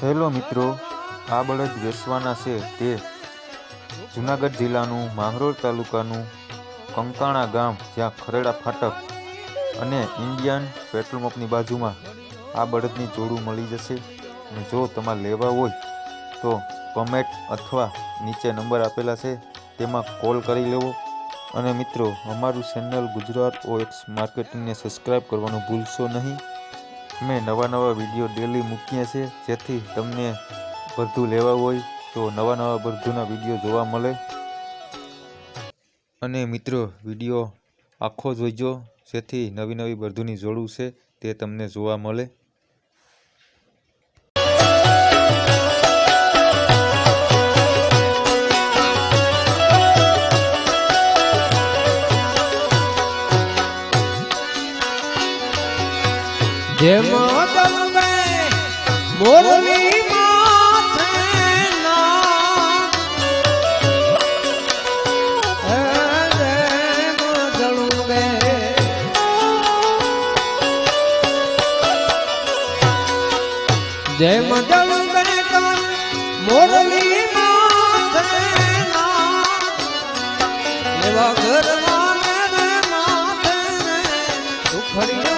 Hello મિત્રો, આ બળદ વેસવાના છે તે જુનાગઢ જિલ્લાનું માંગરોળ તાલુકાનું કંકાણા ગામ, જ્યાં ખરેડા ફાટક અને ઇન્ડિયન પેટ્રોલ પંપની બાજુમાં આ બળદની જોડું મળી જશે. અને જો તમારે લેવા હોય તો કમેન્ટ અથવા નીચે નંબર આપેલા છે, તેમાં કોલ કરી લેવો. અને મિત્રો, અમારું ચેનલ ગુજરાત ઓએક્સ માર્કેટિંગને સબસ્ક્રાઈબ કરવાનું ભૂલશો નહીં. અમે નવા નવા વીડિયો ડેલી મૂક્યા છે જેથી તમને ભરતું લેવા હોય તો નવા નવા ભરતુના વીડિયો જોવા મળે. અને મિત્રો, વીડિયો આખો જોઈજો. જેથી નવી નવી ભરતુની જોડું છે તે તમને જોવા મળે. જેમ દલવે મોરલી દલવે કાન મોરલી એવા ઘરમાં ને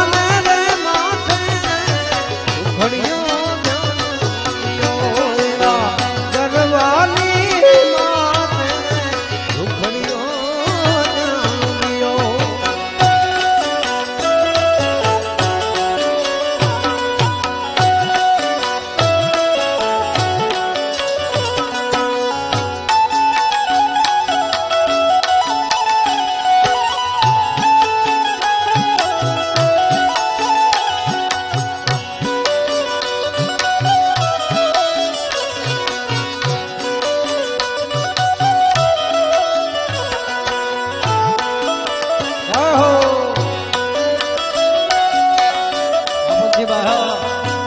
शिवा